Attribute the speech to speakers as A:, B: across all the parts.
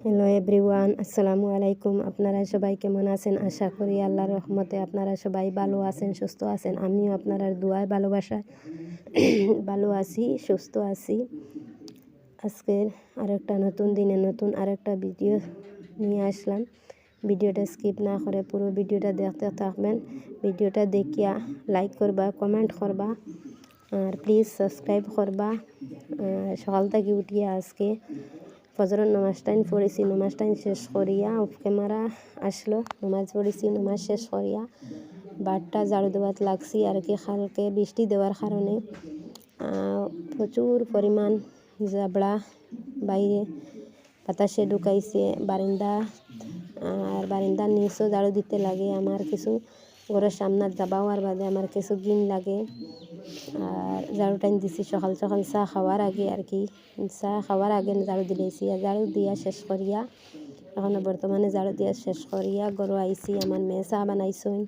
A: Hello everyone আসসালামু আলাইকুম আপনারা সবাই কেমন আছেন আশা করি আল্লাহর রহমতে আপনারা সবাই ভালো আছেন সুস্থ আছেন আমিও আপনারা দুয়ায় ভালোবাসায় ভালো আছি সুস্থ আছি আজকের আরেকটা নতুন দিনে নতুন আরেকটা ভিডিও নিয়ে আসলাম ভিডিওটা স্কিপ না করে পুরো ভিডিওটা দেখতে থাকবেন ভিডিওটা দেখিয়া লাইক করবা কমেন্ট করবা আর প্লিজ সাবস্ক্রাইব করবা সকাল থেকে উঠিয়া আজকে ফজরের নমাজ টাইম পড়েছি নামাজ টাইম শেষ করিয়া অফ ক্যামেরা আসলো, নামাজ পড়েছি, নামাজ শেষ করিয়া বারটা ঝাড়ু দেওয়াত লাগছি আর কি খালকে বৃষ্টি দেওয়ার কারণে। প্রচুর পরিমাণ জাবড়া বাইরে বাতাসে ঢুকাইছে, বারিন্দা, আর বারিন্দার নিচেও ঝাড়ু দিতে লাগে, আমার কিছু ঘরের সামনাত যাবাও আর বাদে আমার কিছু গিন লাগে। আর ঝাড়ু টাইম দিছি, সকাল সকাল চা খাওয়ার আগে আর কি। চা খাওয়ার আগে ঝাড়ু দিলেছি আর ঝাড়ু দিয়া শেষ করিয়া, এখন বর্তমানে ঝাড়ু দিয়া শেষ করিয়া গরু আইছি, আমার মেয়ে চা বানাইছই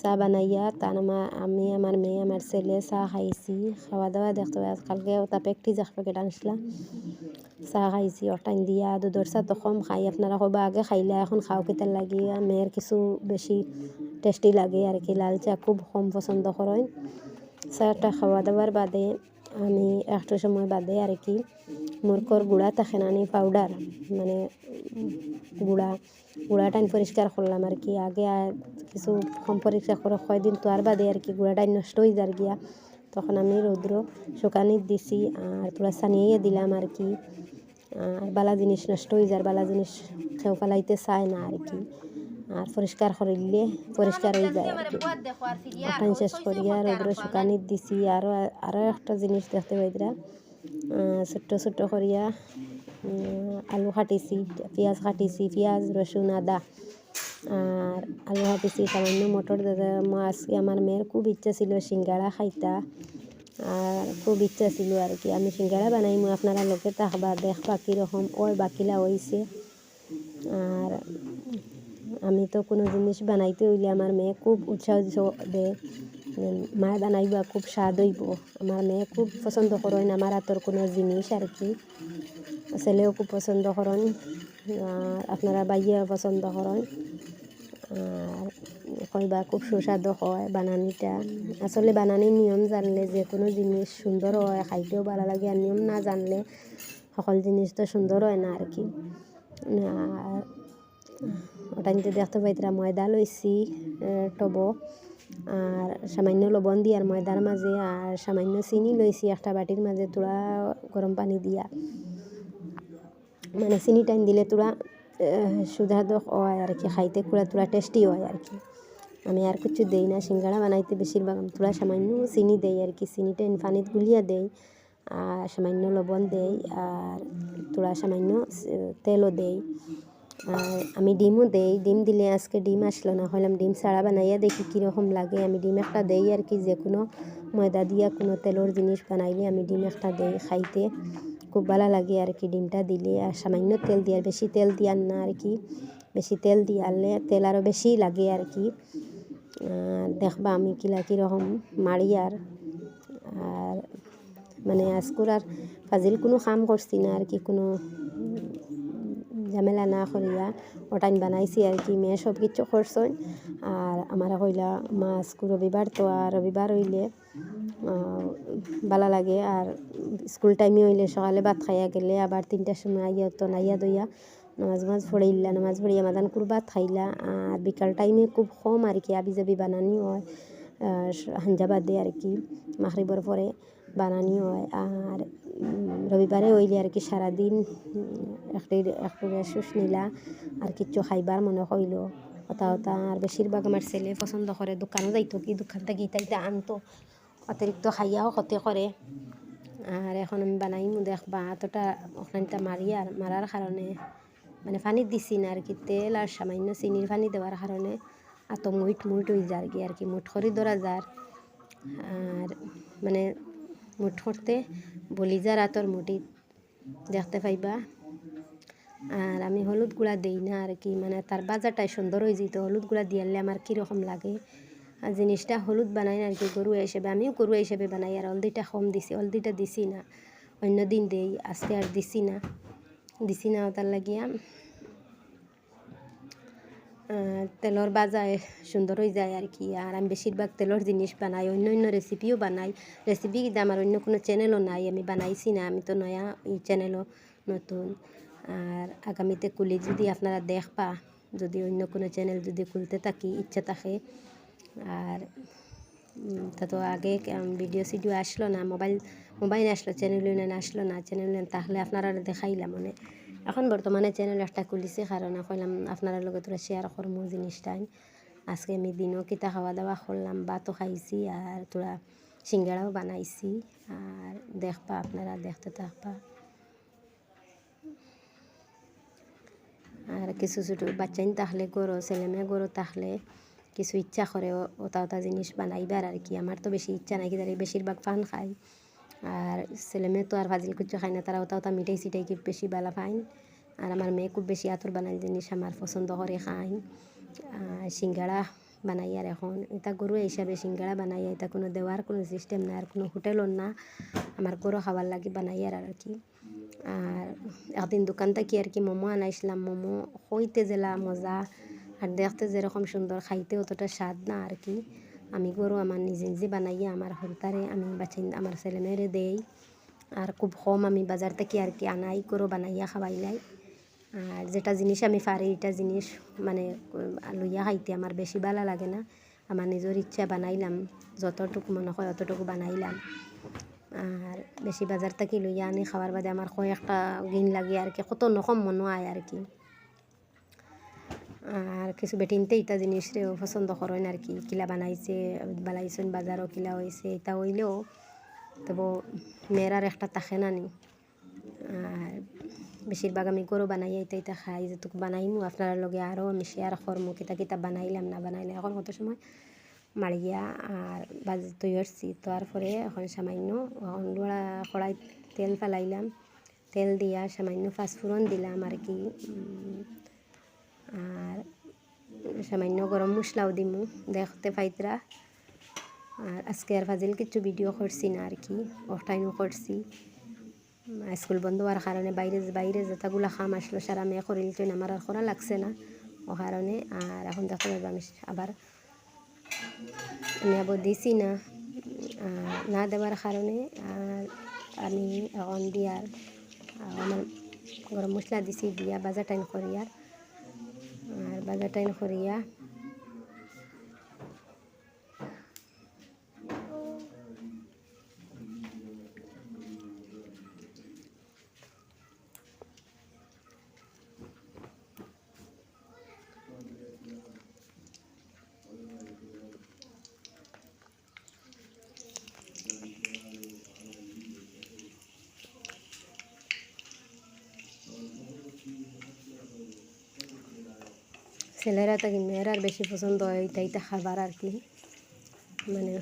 A: চা বানাইয়া তার আমার আমি, আমার মেয়ে, আমার ছেলে চা খাইছি। খাওয়া দাওয়া দেখতে পাই, কালকে ওটা প্যাকটি যাক প্যাকেট আনছিলাম চা খাইছি, অটাইন দিয়া দুধর চা তো কম খাই, আপনারা কবা আগে খাইলে, এখন খাও কেতার লাগিয়া মেয়ের কিছু বেশি টেস্টি লাগে আর কি লাল চা খুব কম পছন্দ করেন চাটা খাওয়া দাওয়ার বাদে আমি একটু সময় বাদে আর কি মুরকর গুঁড়া থাকে না পাউডার মানে গুঁড়া গুঁড়াটাই পরিষ্কার করলাম আর কি, আগে কিছু কম পরিষ্কার করে কয়দিন তো আর বাদে আর কি গুঁড়াটাই নষ্ট হয়ে যার গিয়া। তখন আমি রৌদ্র শুকানি দিছি আর পুরা সানিয়ে দিলাম আর কি আর বালা জিনিস নষ্ট হয়ে যার বালা জিনিস খেউ ফেলাইতে চায় না আর কি। আর পরিষ্কার করিলে পরিষ্কার হয়ে যায়। আর ওখান শেষ করিয়া রোদ্র শুকানি দিছি আরও আরও একটা জিনিস দেখতে পাইতরা ছোট্ট ছোট্ট করিয়া আলু কাটিছি, পেঁয়াজ কাটিছি, পেঁয়াজ রসুন আদা। আর আলু কাটিছি, সামান্য মটর মাছ আমার মেয়ের খুব ইচ্ছা ছিল সিঙ্গাড়া খাইতা। আর খুব ইচ্ছা ছিল আর কি, আমি সিঙ্গাড়া বানাইমু আপনারা লোকে থাকবা দেখবা কীরকম ওই বাকিলা হইছে আর আমি তো কোনো জিনিস বানাইতে হইলে আমার মেয়ে খুব উৎসাহ দেয় মা বানাইবা খুব স্বাদ হইব। আমার মেয়ে খুব পছন্দ করেন আমার হাতর কোনো জিনিস আর কি। ছেলেও খুব পছন্দ করেন আর আপনারা বাইয়া পছন্দ করেন আর কইবা খুব সুস্বাদু হয় বানানিটা। আসলে বানানির নিয়ম জানলে যে কোনো জিনিস সুন্দর হয়, খাইতেও ভালো লাগে। আর নিয়ম না জানলে সকল জিনিস তো সুন্দর হয় না আর কি। আর ওটাইতে দেখতে পাইতরা ময়দা লইছি টব। আর সামান্য লবণ দিয়ে, আর ময়দার মাঝে, আর সামান্য চিনি লইছি একটা বাটির মাঝে তোরা গরম পানি দিয়া। মানে চিনি টাইম দিলে তোরা সুধাদক হয় আর কি, খাইতে কুড়া তোরা টেস্টি হয় আর কি। আমি আর কিছু দেই না, সিঙ্গাড়া বানাইতে বেশিরভাগ তোরা সামান্য চিনি দেই আর কি চিনিটা পানিত গুলিয়া দেই, আর সামান্য লবণ দেই, আর তোরা সামান্য তেলও দেই। আমি ডিমও দেই। ডিম দিলে আজকে ডিম আসলো না হলাম ডিম ছাড়া বানাইয়া দেখি কীরকম লাগে। আমি ডিম একটা দেই আর কি, যে কোনো ময়দা দিয়া কোনো তেলের জিনিস বানাইলে আমি ডিম একটা দেই খাইতে। খুব ভালো লাগে আর কি ডিমটা দিলে। আর সামান্য তেল দিয়ে, বেশি তেল দিয়ার না আর কি, বেশি তেল দিয়ালে তেল আরও বেশি লাগে আর কি। দেখবা আমি কিলা কীরকম মারি আর মানে আজকুর আর ফাজিল কোনো কাম করছি না আর কি, কোনো ঝামেলা না করিয়া ওটাইন বানাইছি আর কি, মেয়ে সব কিছু করছেন আর আমার কইলা মাছ রবিবার, তো আর রবিবার হইলে ভালো লাগে। আর স্কুল টাইমে হইলে সকালে ভাত খাইয়া গেলে, আবার তিনটার সময় আইয়া তো নাইয়া দইয়া নামাজ মাছ পড়াইলা, নামাজ পড়িয়া মাদান কুরবাত খাইলা। আর বিকাল টাইমে খুব কম আর কি আবি জাবি বানানি হয় হাঞ্জাবাদে আর কি মাখরিবর পরে। বানানি হয়। আর রবিবারে হইলে আর কি সারাদিন একটি একটু রেসুস নিলা আর কিচ্ছু খাইবার মনে হইল কথা কথা, আর বেশিরভাগ আমার ছেলে পছন্দ করে দোকানও যাইতো, কি দোকান থেকে ইতাইতে আনতো। অতিরিক্ত খাইয়াও ক্ষতি করে আর এখন আমি বানাইমু দেখবা এতটা ওখানটা মারি আর মারার কারণে মানে পানি দিছি না আর কি, তেল আর সামান্য চিনির পানি দেওয়ার কারণে এত মুইট মুইট হয়ে যার কি আর কি মুঠ করে ধরা যার আর মানে মুঠ করতে বলি যার আতর মুটি দেখতে পাইবা। আর আমি হলুদ গুঁড়া দিই না আর কি মানে তার বাজারটাই সুন্দর হয়ে যেত হলুদ গুঁড়া দিয়ালে আমার কীরকম লাগে? আর জিনিসটা হলুদ বানাই না আর কি গরু হিসেবে আমিও গরু হিসেবে বানাই আর হলদিটা কম দিছি, হলদিটা দিছি না, অন্য দিন দেই, আজকে আর দিছি না দিছি না তার লাগিয়া তেলর বাজায় সুন্দর হয়ে যায় আর কি। আর আমি বেশিরভাগ তেলর জিনিস বানাই, অন্য অন্য রেসিপিও বানাই। রেসিপি কিন্তু আমার অন্য কোনো চ্যানেলও নাই, আমি বানাইছি না আমি তো নয়া এই চ্যানেলও নতুন। আর আগামীতে কুলি যদি আপনারা দেখবা, যদি অন্য কোনো চ্যানেল যদি খুলতে থাকি ইচ্ছা থাকে। আর তা তো আগে ভিডিও সিডিও আসলো না, মোবাইল মোবাইল আসলো চ্যানেল আসলো না চ্যানেল তাহলে আপনারা দেখাইলাম মানে। এখন বর্তমানে চ্যানেল একটা খুলিছে, কারণ কইলাম আপনারা লগে তোরা শেয়ার করব জিনিসটা। আজকে আমি দিনও কিতা খাওয়া দাওয়া করলাম, ভাতও খাইছি আর তোরা সিঙ্গাড়াও বানাইছি। আর দেখবা, আপনারা দেখতে থাকবা। আর কিছু ছোটো বাচ্চাইন তাহলে গরু ছেলেমেয়ে গরু তাহলে কিছু ইচ্ছা করে ওটা ওটা জিনিস বানাইবার আর কি। আমার তো বেশি ইচ্ছা নাই কিন্তু বেশিরভাগ ফান খাই। আর ছেলেমেয়ে তো আর ফাজিল কুচ্ছ খায় না তারা ওটা ওটা মিঠাই সিটাই কি বেশি ভালো খায় আর আমার মেয়ে খুব বেশি আতর বানাই জিনিস আমার পছন্দ করে খাই আর সিঙ্গাড়া বানাই আর এখন, এটা গরু হিসাবে সিঙ্গাড়া বানাই, এটা কোনো দেওয়ার কোনো সিস্টেম না আর কোনো হোটেলও না। আমার গরু খাবার লাগে বানাই আর আর কি আর একদিন দোকান থেকে আর কি মোমো আনাইছিলাম, মোমো হইতে জেলা মজা। আর দেখতে যেরকম সুন্দর, খাইতে অতটা স্বাদ না আর কি। আমি গরু আমার নিজে নিজে বানাইয়া আমার হরতারে আমি বাচ্চা আমার ছেলে দেই। আর খুব কম আমি বাজার থেকে আর কি আনাই গরু বানাইয়া খাওয়াইলাই আর যেটা জিনিস আমি পারি এটা জিনিস মানে লইয়া খাইতে আমার বেশি ভালো লাগে না। আমার নিজের ইচ্ছা বানাইলাম যতটুকু মনে হয় অতটুকু বানাইলাম আর বেশি বাজার থেকে লইয়া আনি খাওয়ার বাদে আমার কয়েকটা গিন লাগে আর কি, কত নকম মনে হয় আর কি। আর কিছু বেটিনতে ইটা জিনিস পছন্দ করেন আর কি। কিলা বানাইছে বানাইছেন বাজারও কিলা হয়েছে এটা হইলেও তবু মেয়েরার একটা তাকে না নি। আর বেশিরভাগ আমি গরু বানাই এটা এটা খাই, যেটুকু বানাইমু, আপনার লগে আরও আমি শেয়ার করমু, কিতা কিতা বানাইলাম, না বানাইলে এখন কত সময়? মারিয়া আর বাজে তৈ আসছি তারপরে এখন সামান্য এখন লোড়া কড়াই তেল ফেলাইলাম, তেল দিয়া সামান্য পাঁচফোড়ন দিলাম আর কি। আর সামান্য গরম মশলাও দিমু দেখতে পাইতরা। আর আজকে আর ফাজিল কিছু ভিডিও করছি না আর কি অফটাইমও করছি। উম, স্কুল বন্ধ হওয়ার কারণে বাইরে বাইরে যেটাগুলো খাম আসলো সারা মেয়ে করিল তো আমার আর করা লাগছে না। ও কারণে আর এখন দেখতে পারব আমি আবার আবার দিছি না। না দেওয়ার কারণে আমি এখন দিয়ার আমার গরম মশলা দিছি দিয়া বাজার টাইম করিয়ার আর। বাজার টাইম করিয়া ছেলেরা তো কি মেয়েরার বেশি পছন্দ হয় এইটা এইটা খাবার আর কি। মানে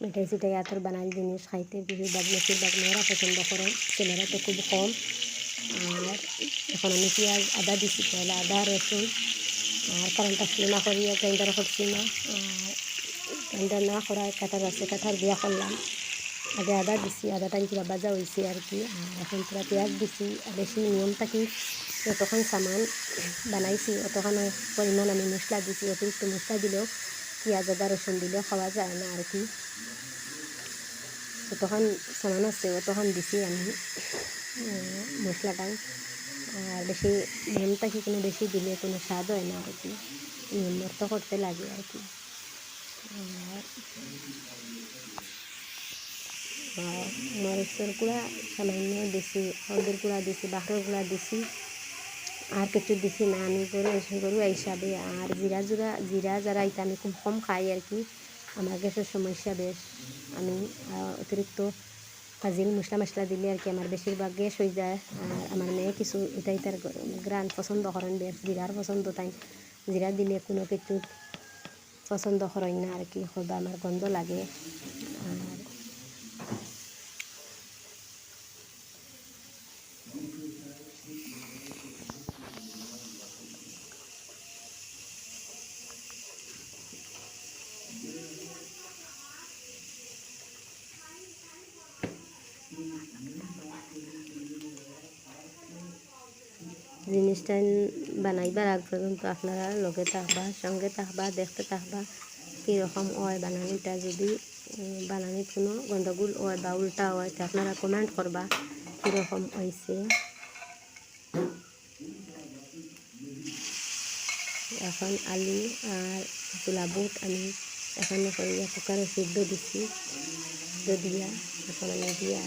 A: মিঠাই সিটাই আতর বানাই জিনিস খাইতে, বেশিরভাগ বেশিরভাগ মেয়েরা পছন্দ করে, ছেলেরা তো খুব কম। আর এখন আমি পেঁয়াজ, আদা দিছি তাহলে আদা, রসুন। আর কারেন্ট আসলে না করিয়া গ্রাইন্ডার করছি না আর গ্রাইন্ডার না করায় কাটার আছে, কাটার বিয়া করলাম। আগে আদা দিছি, আদাটা কিবা বাজা হয়েছে আর কি। আর এখন পুরা পেঁয়াজ দিছি, আর বেশি নিয়ম থাকি যতক্ষণ সামান বানাইছি অতক্ষণ পরিমাণ আমি মশলা দিছি অতিরিক্ত মশলা দিলেও পেঁয়াজ আদা রসুন দিলেও খাওয়া যায় না আর কি। যতক্ষণ সামান আছে অতক্ষণ দিছি আমি আহ, মশলাটা আর বেশি নিয়মটা কি কোনো বেশি দিলে কোনো স্বাদ হয় না আর কি। নিয়ম মতো করতে লাগে আর কি। আর মরিচের গুঁড়া সামান্য দিছি হলদির গুঁড়া দিছি বাখরের গুঁড়া দিছি। আর কিছু দিছি না, আমি গরু এসে গরু হিসাবে। আর জিরা জুরা, জিরা যারা এটা আমি খুব কম খাই আর কি। আমার গ্যাসের সমস্যা বেশ। আমি অতিরিক্ত ফাজিল মশলা মশলা দিলে আর কি আমার বেশিরভাগ গ্যাস হয়ে যায়। আর আমার মেয়ে কিছু এটা এটার গ্রান পছন্দ করেন বেশ, জিরার পছন্দ তাই। জিরা দিলে কোনো কিছু পছন্দ করেন না আর কি হবা আমার গন্ধ লাগে। জিনিসটা বানাইবার আগ পর্যন্ত আপনারা লগে থাকবা সঙ্গে থাকবা দেখতে থাকবা কীরকম হয় বানানিটা। যদি উম, বানানির কোনো গণ্ডগোল হয় বা উল্টা হয় তো আপনারা কমেন্ট করবা কীরকম হয়েছে এখন আলু আর তুলা বুট আমি এখানে করিয়া কুকারে সিদ্ধ দিছি। সিদ্ধ দিয়া এখন আমি দিয়া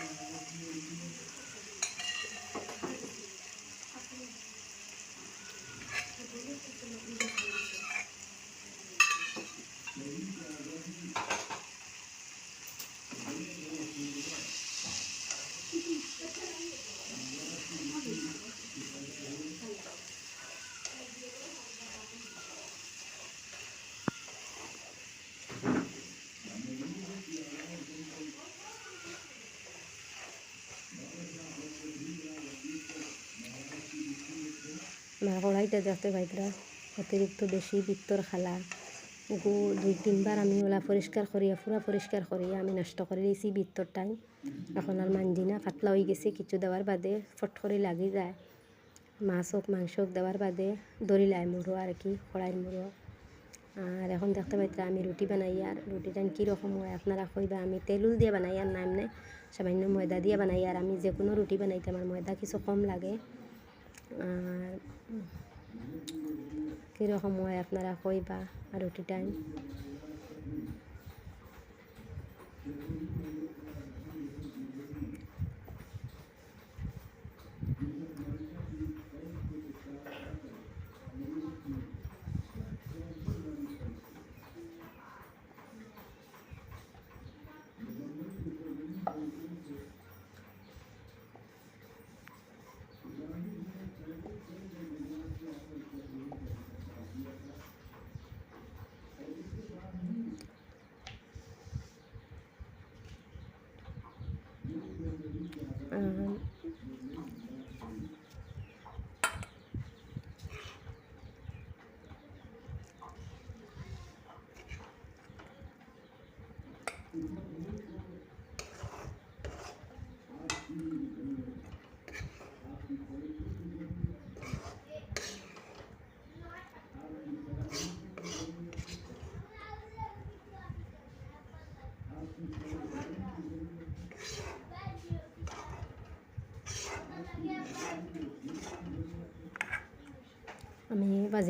A: Thank you. আমার কড়াইটা যাতে পাইতরা অতিরিক্ত বেশি ভিতর খালা। গু দুই তিনবার আমি ওলা পরিষ্কার করিয়া পুরা পরিষ্কার করিয়া আমি নষ্ট করে দিয়েছি ভিতরটাই এখন আর মানজি না পাতলা হয়ে গেছে কিছু দেওয়ার বাদে ফট করে লাগি যায়। মাছ হোক মাংস হোক দেওয়ার বাদে দড়িলায় মুড়ো আর কি কড়াইয়ের মুড়ো আর এখন দেখতে পাইতরা আমি রুটি বানাই আর রুটিটা কীরকম হয় আপনারা কইবা আমি তেলুল দিয়ে বানাই আর না? এমনি সামান্য ময়দা দিয়ে বানাই আর আমি যে কোনো রুটি বানাইতে আমার ময়দা কিছু কম লাগে। আর কীরকম হয় আপনারা কইবা আর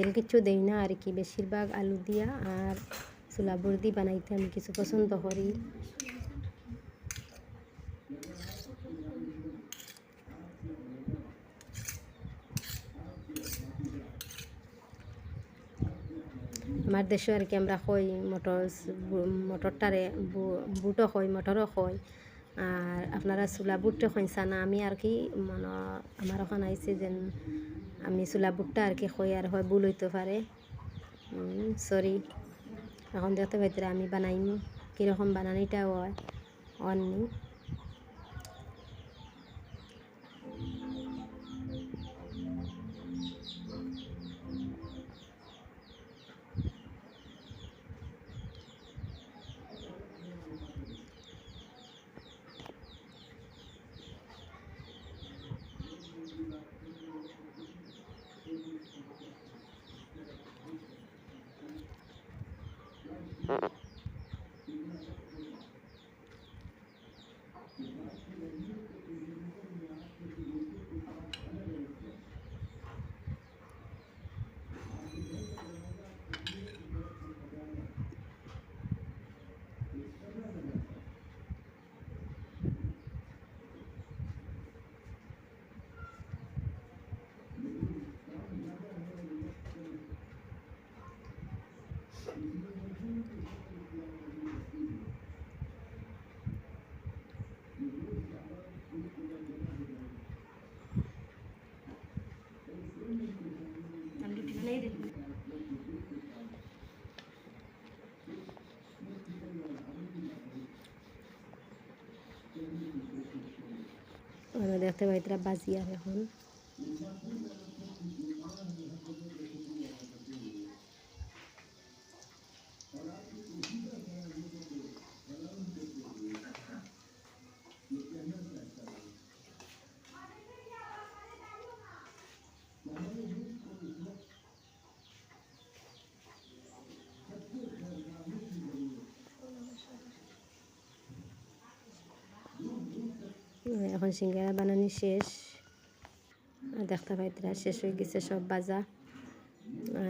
A: আমি কিছু দেই না, আর কি। বেশিরভাগ আলু দিয়া আর চুলা বর্দি বানাইতে আমি কিছু পছন্দ করি। আমার দেশে আর কি আমরা কই মটর মটরটারে বুটও কই, মটরও কই। আর আপনারা চুলা বুটটা কইসা না, আমি আর কি মন আমার ওখানে আইছে যেন আমি চুলা বুটটা আর কি কই আর হয় বুল হইতে পারে সরি এখন দেখতে পাইতে আমি বানাইনি কীরকম বানানিটা হয় অননি দেখতে পাইতরা বাজি আর এখন এখন সিঙ্গারা বানানি শেষ। আর দেখতে পাইতরা শেষ হয়ে গেছে সব বাজা।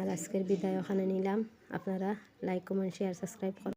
A: আর আজকের বিদায় ওখানে নিলাম। আপনারা লাইক কমেন্ট শেয়ার সাবস্ক্রাইব করুন